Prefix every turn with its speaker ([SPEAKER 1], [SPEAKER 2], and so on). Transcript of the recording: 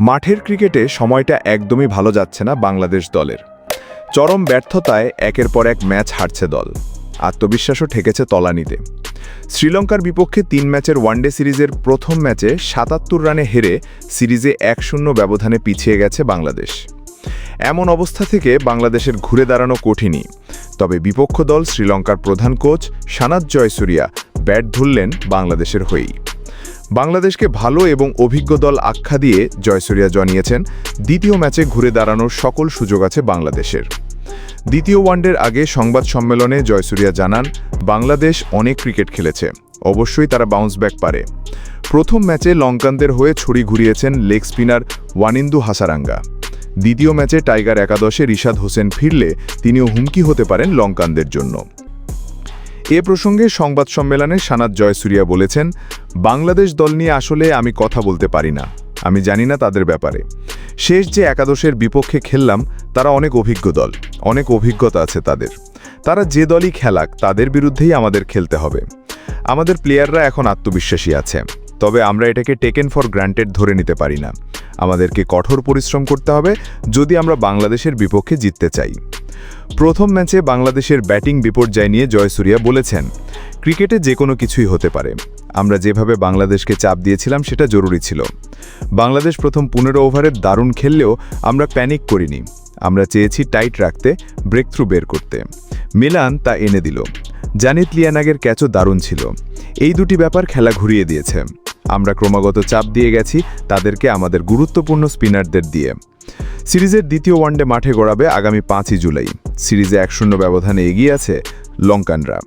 [SPEAKER 1] মাঠের ক্রিকেটে সময়টা একদমই ভালো যাচ্ছে না বাংলাদেশ দলের। চরম ব্যর্থতায় একের পর এক ম্যাচ হারছে দল। আত্মবিশ্বাসও ঠেকেছে তলানিতে। শ্রীলঙ্কার বিপক্ষে তিন ম্যাচের ওয়ানডে সিরিজের প্রথম ম্যাচে সাতাত্তর রানে হেরে সিরিজে এক শূন্য ব্যবধানে পিছিয়ে গেছে বাংলাদেশ। এমন অবস্থা থেকে বাংলাদেশের ঘুরে দাঁড়ানো কঠিনই। তবে বিপক্ষ দল শ্রীলঙ্কার প্রধান কোচ সানাত জয়সুরিয়া ব্যাট ধরলেন বাংলাদেশের হয়েই। বাংলাদেশকে ভালো এবং অভিজ্ঞ দল আখ্যা দিয়ে জয়সুরিয়া জানিয়েছেন, দ্বিতীয় ম্যাচে ঘুরে দাঁড়ানোর সকল সুযোগ আছে বাংলাদেশের। দ্বিতীয় ওয়ানডের আগে সংবাদ সম্মেলনে জয়সুরিয়া জানান, বাংলাদেশ অনেক ক্রিকেট খেলেছে, অবশ্যই তারা বাউন্স ব্যাক পারে। প্রথম ম্যাচে লঙ্কানদের হয়ে ছড়ি ঘুরিয়েছেন লেগ স্পিনার ওয়ানিন্দু হাসারাঙ্গা। দ্বিতীয় ম্যাচে টাইগার একাদশে রিশাদ হোসেন ফিরলে তিনিও হুমকি হতে পারেন লঙ্কানদের জন্য। এ প্রসঙ্গে সংবাদ সম্মেলনে সানাদ জয়সুরিয়া বলেছেন, বাংলাদেশ দল নিয়ে আসলে আমি কথা বলতে পারি না। আমি জানি না তাদের ব্যাপারে। শেষ যে একাদশের বিপক্ষে খেললাম, তারা অনেক অভিজ্ঞ দল। অনেক অভিজ্ঞতা আছে তাদের। তারা যে দলই খেলাক, তাদের বিরুদ্ধেই আমাদের খেলতে হবে। আমাদের প্লেয়াররা এখন আত্মবিশ্বাসী আছে। তবে আমরা এটাকে টেকেন ফর গ্রান্টেড ধরে নিতে পারি না। আমাদেরকে কঠোর পরিশ্রম করতে হবে যদি আমরা বাংলাদেশের বিপক্ষে জিততে চাই। প্রথম ম্যাচে বাংলাদেশের ব্যাটিং বিপর্যয় নিয়ে জয়সুরিয়া বলেছেন, ক্রিকেটে যে কোনো কিছুই হতে পারে। আমরা যেভাবে বাংলাদেশকে চাপ দিয়েছিলাম, সেটা জরুরি ছিল। বাংলাদেশ প্রথম পনেরো ওভারের দারুণ খেললেও আমরা প্যানিক করিনি। আমরা চেয়েছি টাইট রাখতে ব্রেক থ্রু বের করতে। মিলান তা এনে দিল। জানিত লিয়ানাগের ক্যাচও দারুণ ছিল। এই দুটি ব্যাপার খেলা ঘুরিয়ে দিয়েছে। আমরা ক্রমাগত চাপ দিয়ে গেছি, তাদেরকে আমাদের গুরুত্বপূর্ণ স্পিনারদের দিয়ে। সিরিজের দ্বিতীয় ওয়ানডে মাঠে গড়াবে আগামী পাঁচই জুলাই। সিরিজে এক শূন্য ব্যবধানে এগিয়ে আছে লঙ্কানরা।